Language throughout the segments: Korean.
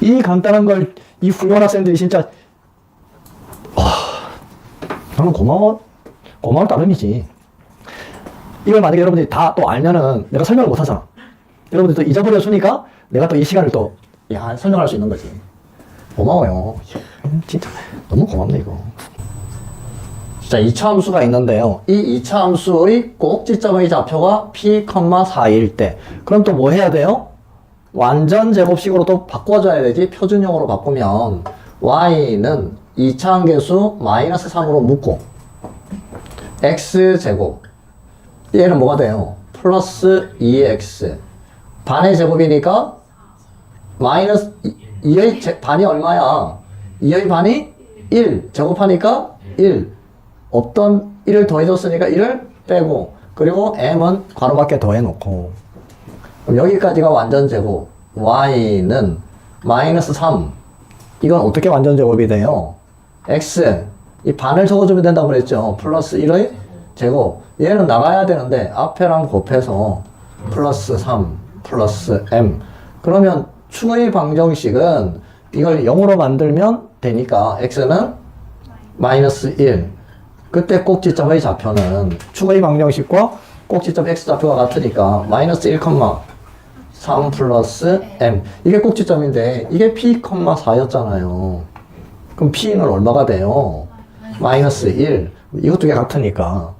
이 간단한 걸 이 훌륭한 학생들이 진짜 와 나는 고마워 고마울 따름이지 이걸 만약에 여러분들이 다 또 알면은 내가 설명을 못 하잖아 여러분들 또 잊어버려 주니까 내가 또 이 시간을 또 야, 설명할 수 있는 거지 고마워요 진짜 너무 고맙네 이거 자, 2차 함수가 있는데요. 이 2차 함수의 꼭지점의 좌표가 p, 4일 때. 그럼 또 뭐 해야 돼요? 완전 제곱식으로 또 바꿔줘야 되지. 표준형으로 바꾸면 y는 2차 함계수 마이너스 3으로 묶고 x제곱 얘는 뭐가 돼요? 플러스 2x 반의 제곱이니까 마이너스 2의 제, 반이 얼마야? 2의 반이 1 제곱하니까 1 없던 1을 더해줬으니까 1을 빼고 그리고 m은 괄호 밖에 더해놓고 여기까지가 완전 제곱. y는 마이너스 3 이건 어떻게 완전 제곱이 돼요? x. 이 반을 적어주면 된다고 그랬죠. 플러스 1의 제곱. 얘는 나가야 되는데 앞에랑 곱해서 플러스 3 플러스 m. 그러면 충의 방정식은 이걸 0으로 만들면 되니까 x는 마이너스 1 그때 꼭지점의 좌표는 추가의 방정식과 꼭지점 x 좌표가 같으니까 마이너스 1, 3 플러스 m. 이게 꼭지점인데 이게 p, 4였잖아요. 그럼 p는 얼마가 돼요? 마이너스 1 이것 두 개 같으니까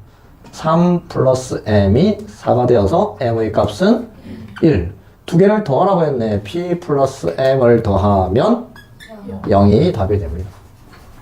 3 플러스 m이 4가 되어서 m의 값은 1 두 개를 더하라고 했네. P 플러스 m을 더하면 0이 답이 됩니다